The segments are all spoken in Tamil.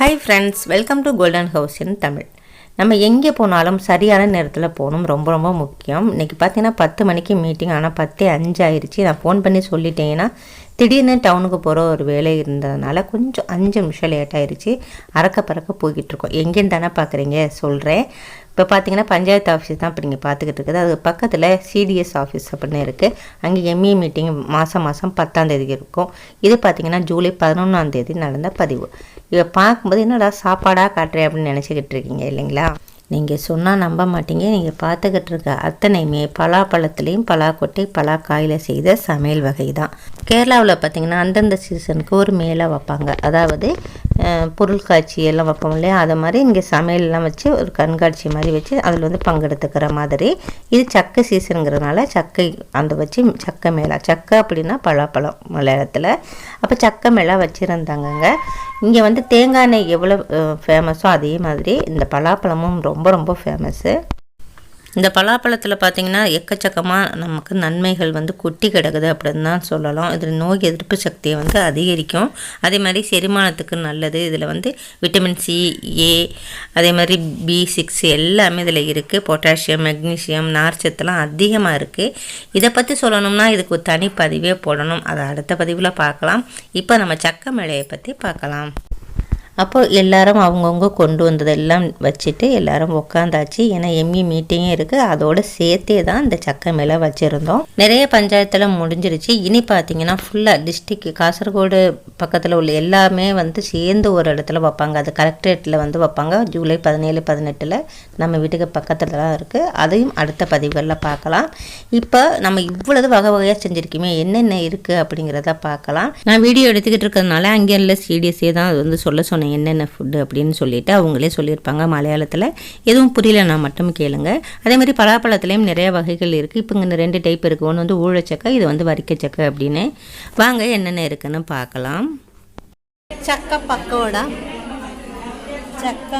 Hi friends welcome to golden house in Tamil நம்ம எங்கே போனாலும் சரியான நேரத்தில் போகணும் ரொம்ப ரொம்ப முக்கியம். இன்றைக்கி பார்த்தீங்கன்னா பத்து மணிக்கு மீட்டிங் ஆனால் பத்தே அஞ்சு ஆயிடுச்சு நான் ஃபோன் பண்ணி சொல்லிட்டேன்னா திடீர்னு டவுனுக்கு போகிற ஒரு வேலை இருந்ததுனால கொஞ்சம் அஞ்சு நிமிஷம் லேட் ஆயிடுச்சு அறக்க பறக்க போய்கிட்டு இருக்கோம். எங்கேன்னு தானே பார்க்குறீங்க சொல்கிறேன் இப்போ பார்த்தீங்கன்னா பஞ்சாயத்து ஆஃபீஸ் தான் இப்போ நீங்கள் பார்த்துக்கிட்டு இருக்குது. அது பக்கத்தில் சிடிஎஸ் ஆஃபீஸ் அப்படின்னு இருக்குது அங்கே எம்இ மீட்டிங் மாதம் மாதம் பத்தாந்தேதி இருக்கும். இது பார்த்தீங்கன்னா ஜூலை பதினொன்றாம் தேதி நடந்த பதிவு. இதை பார்க்கும்போது என்னடா சாப்பாடாக காட்டுறேன் அப்படின்னு நினச்சிக்கிட்டு இருக்கீங்க இல்லைங்களா? நீங்கள் சொன்னால் நம்ப மாட்டீங்க. நீங்கள் பார்த்துக்கிட்டு இருக்க அத்தனையுமே பலாப்பழத்துலேயும் பலாக்கொட்டை பலாக்காயில் செய்த சமையல் வகை தான் கேரளாவில் பார்த்தீங்கன்னா அந்தந்த சீசனுக்கு ஒரு மேலே வைப்பாங்க. அதாவது பொருள் காட்சி எல்லாம் வைப்போம் இல்லையா? அதை மாதிரி இங்கே சமையல்லாம் வச்சு ஒரு கண்காட்சி மாதிரி வச்சு அதில் வந்து பங்கெடுத்துக்கிற மாதிரி. இது சக்கை சீசனுங்கிறதுனால சக்கை அந்த வச்சு சக்கை மேளா. சக்கை அப்படின்னா பலாப்பழம் மலையாளத்தில் அப்போ சக்கை மேளா வச்சுருந்தாங்கங்க. இங்கே வந்து தேங்காய் எண்ணெய் எவ்வளோ ஃபேமஸோ அதே மாதிரி இந்த பலாப்பழமும் ரொம்ப ரொம்ப ரொம்ப ஃபேமஸ்ஸு இந்த பலாப்பழத்தில் பார்த்திங்கன்னா எக்கச்சக்கமாக நமக்கு நன்மைகள் வந்து கொட்டி கிடக்குது அப்படின்னு தான் சொல்லலாம். இதில் நோய் எதிர்ப்பு சக்தியை வந்து அதிகரிக்கும். அதே மாதிரி செரிமானத்துக்கு நல்லது. இதில் வந்து விட்டமின் சி ஏ அதே மாதிரி பி சிக்ஸ் எல்லாமே இதில் இருக்குது பொட்டாசியம் மெக்னீசியம் நார்ச்சத்துலாம் அதிகமாக இருக்குது இதை பற்றி சொல்லணும்னா இதுக்கு ஒரு தனி பதிவே போடணும். அதை அடுத்த பதிவில் பார்க்கலாம். இப்போ நம்ம சக்க மேலையை பற்றி பார்க்கலாம். அப்போ எல்லாரும் அவங்கவுங்க கொண்டு வந்ததெல்லாம் வச்சுட்டு எல்லாரும் உட்காந்தாச்சு ஏன்னா எம்இ மீட்டிங்கே இருக்குது அதோட சேர்த்தே தான் இந்த சக்கை மேலே வச்சுருந்தோம். நிறைய பஞ்சாயத்தில் முடிஞ்சிருச்சு. இனி பார்த்தீங்கன்னா ஃபுல்லாக டிஸ்ட்ரிக் காசர்கோடு பக்கத்தில் உள்ள எல்லாமே வந்து சேர்ந்து ஒரு இடத்துல வைப்பாங்க. அது கலெக்டரேட்டில் வந்து வைப்பாங்க. ஜூலை பதினேழு பதினெட்டில் நம்ம வீட்டுக்கு பக்கத்தில் தான் இருக்குது அதையும் அடுத்த பதிவுகளில் பார்க்கலாம். இப்போ நம்ம இவ்வளவு வகை வகையாக செஞ்சுருக்கோமே என்னென்ன இருக்குது அப்படிங்கிறத பார்க்கலாம். நான் வீடியோ எடுத்துக்கிட்டு இருக்கிறதுனால அங்கே இல்லை சீடியஸே தான் அது வந்து சொல்ல சொன்னேன் என்னென்ன ஃபுட்டு அப்படின்னு சொல்லிட்டு அவங்களே சொல்லியிருப்பாங்க மலையாளத்தில் எதுவும் புரியலன்னா மட்டும் கேளுங்க அதே மாதிரி பலாப்பழத்துலேயும் நிறைய வகைகள் இருக்குது இப்போ இங்கே ரெண்டு டைப் இருக்குது ஒன்று வந்து ஊழச்சக்கை இது வந்து வரிக்கச்சக்கை அப்படின்னு வாங்க என்னென்ன இருக்குன்னு பார்க்கலாம் ചക്ക പക്കോട ചക്ക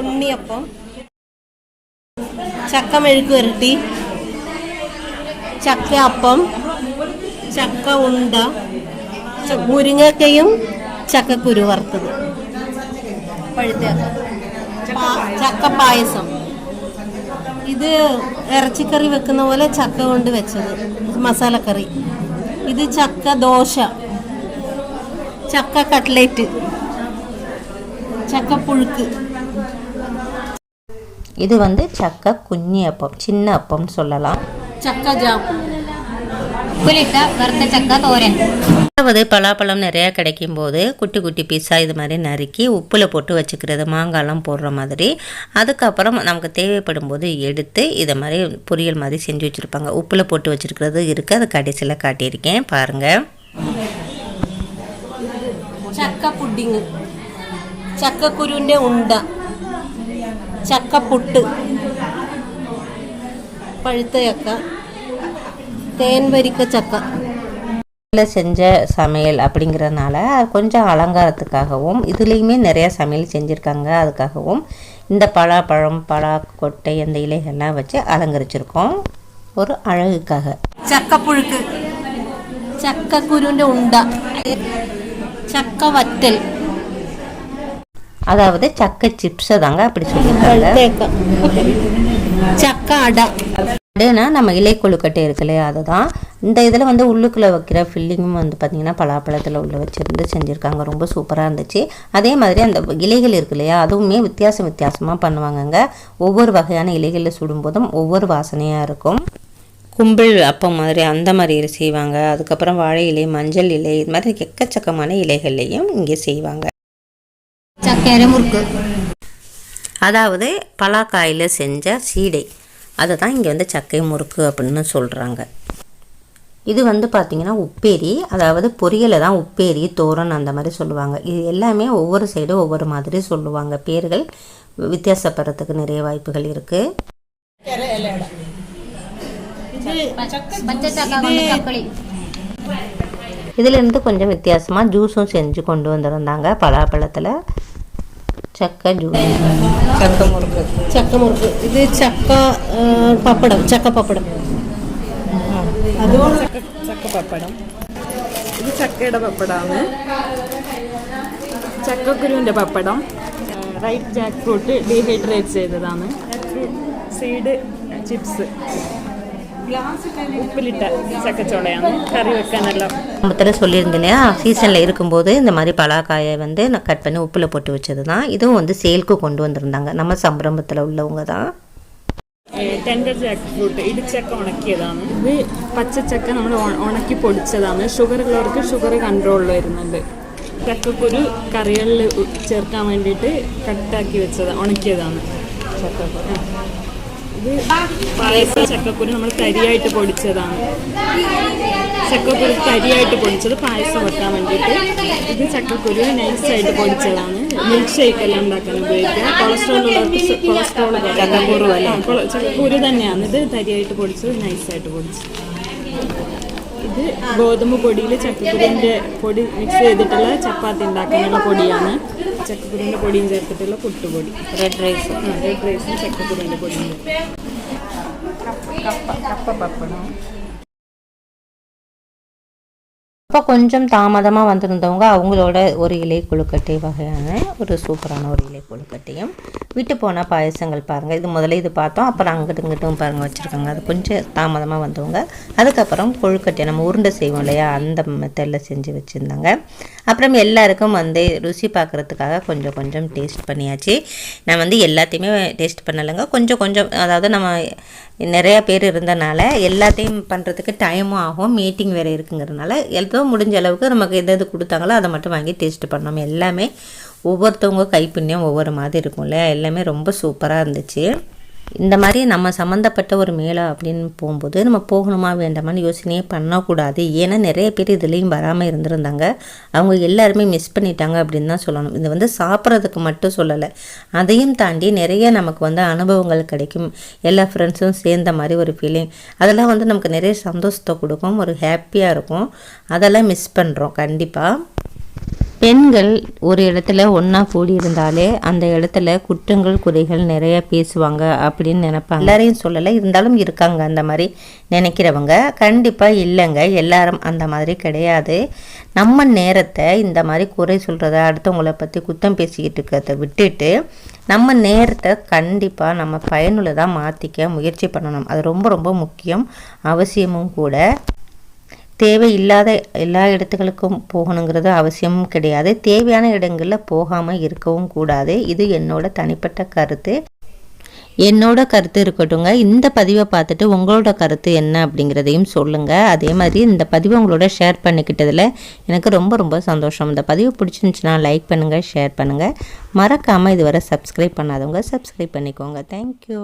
ഉണ്ണിയപ്പം ചക്ക മെഴുക്ക് വരട്ടി ചക്ക അപ്പം ചക്ക ഉണ്ട ച- മുരിങ്ങക്കയും ചക്കക്കുരു വറുത്തത് ചക്ക പായസം. ഇത് ഇറച്ചിക്കറി വെക്കുന്ന പോലെ ചക്ക കൊണ്ട് വെച്ചത്. മസാലക്കറി ഇത് ചക്ക ദോശ. ചക്ക കട്ട്ലേറ്റ്. ചക്ക പുഴുക്ക്. ഇത് வந்து ചക്ക குஞ்சி அப்பம் சின்ன அப்பம்னு சொல்லலாம் ഉപ്പിലിട്ട വറുത്ത ചക്ക തോരൻ அதாவது பலாப்பழம் நிறையா கிடைக்கும் போது குட்டி குட்டி பீஸாக இது மாதிரி நறுக்கி உப்பில் போட்டு வச்சுக்கிறது மாங்காய்லாம் போடுற மாதிரி அதுக்கப்புறம் நமக்கு தேவைப்படும் போது எடுத்து இதை மாதிரி பொரியல் மாதிரி செஞ்சு வச்சுருப்பாங்க உப்பில் போட்டு வச்சுருக்கிறது இருக்குது அது கடைசியில் காட்டியிருக்கேன் பாருங்கள் ചക്ക പുഡിങ് ചക്കക്കുരുവിൻ്റെ ഉണ്ട ചക്ക പുട്ട് പഴുത്ത ചക്ക தேன் வரிக்க சக்கா. வீட்டில் செஞ்ச சமையல் அப்படிங்கிறதுனால கொஞ்சம் அலங்காரத்துக்காகவும் இதுலேயுமே நிறையா சமையல் செஞ்சுருக்காங்க. அதுக்காகவும் இந்த பலாப்பழம் பலா கொட்டை அந்த இலைகள்லாம் வச்சு அலங்கரிச்சிருக்கோம். ஒரு அழகுக்காக. சக்க புழுக்கு. சக்க குருண்ட உண்டா. சக்க வத்தல். அதாவது சக்க சிப்ஸை தாங்க அப்படி சொல்லி சக்க அடா. அடுனா நம்ம இலை கொழுக்கட்டை இருக்கு அதுதான். இந்த இதில் வந்து உள்ளுக்குள்ளே வைக்கிற ஃபில்லிங்கும் வந்து பார்த்திங்கன்னா பலாப்பழத்தில் உள்ள வச்சுருந்து செஞ்சுருக்காங்க. ரொம்ப சூப்பராக இருந்துச்சு. அதே மாதிரி அந்த இலைகள் இருக்கு இல்லையா அதுவுமே வித்தியாசம் வித்தியாசமாக பண்ணுவாங்கங்க. ஒவ்வொரு வகையான இலைகளில் சுடும்போதும் ஒவ்வொரு வாசனையாக இருக்கும். கும்பிள் அப்பம் மாதிரி அந்த மாதிரி செய்வாங்க. அதுக்கப்புறம் வாழை இலை மஞ்சள் இலை இது மாதிரி எக்கச்சக்கமான இலைகள்லையும் இங்கே செய்வாங்க. சக்கரை முறுக்கு. அதாவது பலாக்காயில் செஞ்ச சீடை. அதை தான் இங்கே வந்து சக்கை முறுக்கு அப்படின்னு சொல்கிறாங்க இது வந்து பார்த்திங்கன்னா உப்பேரி அதாவது பொரியலை தான் உப்பேரி தோரன் அந்த மாதிரி சொல்லுவாங்க. இது எல்லாமே ஒவ்வொரு சைடும் ஒவ்வொரு மாதிரி சொல்லுவாங்க. பேர்கள் வித்தியாசப்படுறதுக்கு நிறைய வாய்ப்புகள் இருக்குது இதுலேருந்து கொஞ்சம் வித்தியாசமாக ஜூஸும் செஞ்சு கொண்டு வந்திருந்தாங்க பலாப்பழத்தில். ചക്ക ജ്യൂസ് ചക്കമുറുക്ക്. ചക്കമുറുക്ക്. ഇത് ചക്ക പപ്പടം ചക്ക പപ്പടം. അതുപോലെ ചക്ക പപ്പടം. ഇത് ചക്കയുടെ പപ്പടമാണ് ചക്കക്കുരുവിന്റെ പപ്പടം. റൈറ്റ് ജാക്ക് ഫ്രൂട്ട് ഡീഹൈഡ്രേറ്റ് ചെയ്തതാണ്. Seed chips. ഉപ്പിലിട്ട ചക്കച്ചോളയാണ് കറി വെക്കാനെല്ലാം ஆரம்பத்தில் சொல்லியிருந்தேன் இல்லையா சீசனில் இருக்கும்போது இந்த மாதிரி பலாக்காயை வந்து நான் கட் பண்ணி உப்பில் போட்டு வச்சது தான் இதுவும் வந்து சேல்க்கு கொண்டு வந்திருந்தாங்க நம்ம சம்பிரமத்தில் உள்ளவங்க தான் ടെൻഡർ ജാക്ക് ഫ്രൂട്ട് ഇടിച്ചക്ക ഉണക്കിയതാണ് ഇത് പച്ചച്ചക്ക നമ്മൾ ഉണക്കി പൊടിച്ചതാണ് ഷുഗർ ഉള്ളവർക്ക് ഷുഗർ കൺട്രോളിൽ വരുന്നുണ്ട് ചക്കക്കുരു കറികളിൽ ഉ- ചേർക്കാൻ വേണ്ടിയിട്ട് കട്ടാക്കി വെച്ചത് ഉണക്കിയതാണ് ചക്കക്കുരു ആ. ഇത് പായസ ചക്കക്കുരു നമ്മൾ തരിയായിട്ട് പൊടിച്ചതാണ്. ചക്കക്കുരു തരിയായിട്ട് പൊടിച്ചത് പായസം വെക്കാൻ വേണ്ടിയിട്ട്. ഇത് ചക്കക്കുരു നൈസായിട്ട് പൊടിച്ചതാണ്. മിൽക്ക് ഷേക്ക് എല്ലാം ഉണ്ടാക്കാൻ ഉപയോഗിക്കുക. കൊളസ്ട്രോൾ ഉള്ളവർക്ക് കൊളസ്ട്രോൾ ചക്കക്കുരു അല്ല ചക്കക്കുരു തന്നെയാണ് ഇത് തരിയായിട്ട് പൊടിച്ചത് നൈസായിട്ട് പൊടിച്ചത്. ഇത് ഗോതമ്പ് പൊടിയിൽ ചക്കക്കുരുവിന്റെ പൊടി മിക്സ് ചെയ്തിട്ടുള്ള ചപ്പാത്തി ഉണ്ടാക്കാനുള്ള പൊടിയാണ്. ചക്കക്കുരുവിന്റെ പൊടിയും ചേർത്തിട്ടുള്ള പുട്ടുപൊടി. റെഡ് റൈസ് റെഡ് റൈസും ചക്കക്കുരുവിന്റെ പൊടിയും കപ്പ കപ്പ പപ്പടം. அப்போ கொஞ்சம் தாமதமாக வந்திருந்தவங்க அவங்களோட ஒரு இலை கொழுக்கட்டை வகையான ஒரு சூப்பரான ஒரு இலை கொழுக்கட்டையும் விட்டு போன பாயசங்கள் பாருங்கள் இது முதல்ல இது பார்த்தோம். அப்புறம் அங்கிட்டு இங்கிட்டும் பாருங்கள் வச்சுருக்காங்க. அது கொஞ்சம் தாமதமாக வந்தவங்க. அதுக்கப்புறம் கொழுக்கட்டை நம்ம உருண்டை செய்வோம் இல்லையா? அந்த மெத்தடில் செஞ்சு வச்சுருந்தாங்க. அப்புறம் எல்லாருக்கும் வந்து ருசி பார்க்குறதுக்காக கொஞ்சம் கொஞ்சம் டேஸ்ட் பண்ணியாச்சு. நான் வந்து எல்லாத்தையுமே டேஸ்ட் பண்ணலைங்க. கொஞ்சம் கொஞ்சம் அதாவது நம்ம நிறையா பேர் இருந்தனால எல்லாத்தையும் பண்ணுறதுக்கு டைமும் ஆகும். மீட்டிங் வேறு இருக்குங்கிறதுனால ஏதோ முடிஞ்ச அளவுக்கு நமக்கு எது எது கொடுத்தாங்களோ அதை மட்டும் வாங்கி டேஸ்ட் பண்ணோம். எல்லாமே ஒவ்வொருத்தவங்க கைப்பிண்ணியம் ஒவ்வொரு மாதிரி இருக்கும் இல்லையா எல்லாமே ரொம்ப சூப்பராக இருந்துச்சு. இந்த மாதிரி நம்ம சம்மந்தப்பட்ட ஒரு மேளா அப்படின்னு போகும்போது நம்ம போகணுமா வேண்டாமான்னு யோசனையே பண்ணக்கூடாது. ஏன்னா நிறைய பேர் இதுலேயும் வராமல் இருந்திருந்தாங்க. அவங்க எல்லாருமே மிஸ் பண்ணிட்டாங்க அப்படின்னு தான் சொல்லணும். இது வந்து சாப்பிட்றதுக்கு மட்டும் சொல்லலை. அதையும் தாண்டி நிறைய நமக்கு வந்து அனுபவங்கள் கிடைக்கும். எல்லா ஃப்ரெண்ட்ஸும் சேர்ந்த மாதிரி ஒரு ஃபீலிங் அதெல்லாம் வந்து நமக்கு நிறைய சந்தோஷத்தை கொடுக்கும். ஒரு ஹாப்பியாக இருக்கும். அதெல்லாம் மிஸ் பண்ணுறோம் கண்டிப்பாக பெண்கள் ஒரு இடத்துல ஒன்றா கூடி இருந்தாலே அந்த இடத்துல குற்றங்கள் குறைகள் நிறைய பேசுவாங்க அப்படின்னு நினைப்பாங்க. எல்லாரையும் சொல்லலை இருந்தாலும் இருக்காங்க அந்த மாதிரி நினைக்கிறவங்க. கண்டிப்பாக இல்லைங்க எல்லாரும் அந்த மாதிரி கிடையாது. நம்ம நேரத்தை இந்த மாதிரி குறை சொல்கிறத அடுத்தவங்களை பற்றி குத்தம் பேசிக்கிட்டு இருக்கிறத விட்டுட்டு நம்ம நேரத்தை கண்டிப்பாக நம்ம பயனுள்ளதாக மாற்றிக்க முயற்சி பண்ணணும். அது ரொம்ப ரொம்ப முக்கியம். அவசியமும் கூட. தேவையில்லாத எல்லா இடத்துகளுக்கும் போகணுங்கிறது அவசியமும் கிடையாது. தேவையான இடங்களில் போகாமல் இருக்கவும் கூடாது. இது என்னோட தனிப்பட்ட கருத்து. என்னோட கருத்து இருக்கட்டுங்க இந்த பதிவை பார்த்துட்டு உங்களோட கருத்து என்ன அப்படிங்கிறதையும் சொல்லுங்கள் அதே மாதிரி இந்த பதிவை உங்களோட ஷேர் பண்ணிக்கிட்டதில் எனக்கு ரொம்ப ரொம்ப சந்தோஷம். இந்த பதிவு பிடிச்சிருந்துச்சுன்னா லைக் பண்ணுங்கள் ஷேர் பண்ணுங்கள் மறக்காமல் இதுவரை சப்ஸ்கிரைப் பண்ணாதவங்க சப்ஸ்கிரைப் பண்ணிக்கோங்க. தேங்க்யூ